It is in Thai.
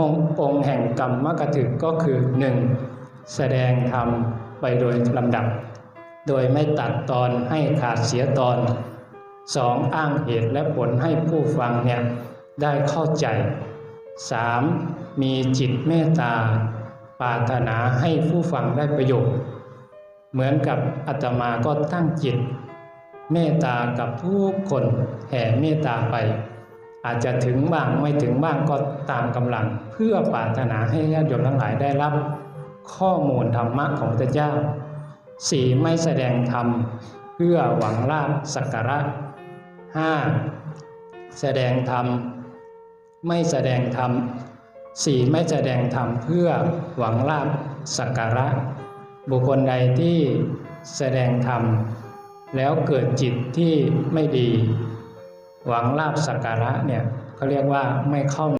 องค์องค์แห่งกรรมกถึกก็คือ 1. แสดงธรรมไปโดยลำดับ โดยไม่ตัดตอนให้ขาดเสียตอน 2. อ้างเหตุและผลให้ผู้ฟังเนี่ยได้เข้าใจ 3. มีจิตเมตตาปรารถนาให้ผู้ฟังได้ประโยชน์ เหมือนกับอาตมาก็ตั้งจิต เมตตากับทุกคนแห่เมตตาไป อาจจะถึงบ้างไม่ถึงบ้างก็ตามกำลัง เพื่อปรารถนาให้ญาติโยมทั้งหลายได้รับ ข้อมูลธรรมะของพระเจ้าสี่ไม่แสดงธรรมเพื่อหวังลาภสักการะห้าแสดงธรรม ไม่แสดงธรรมสี่ไม่แสดงธรรมเพื่อหวังลาภสักการะ บุคคลใดที่แสดงธรรม แล้วเกิดจิตที่ไม่ดี หวังลาบสักการะเนี่ยเขาเรียกว่าไม่เข้า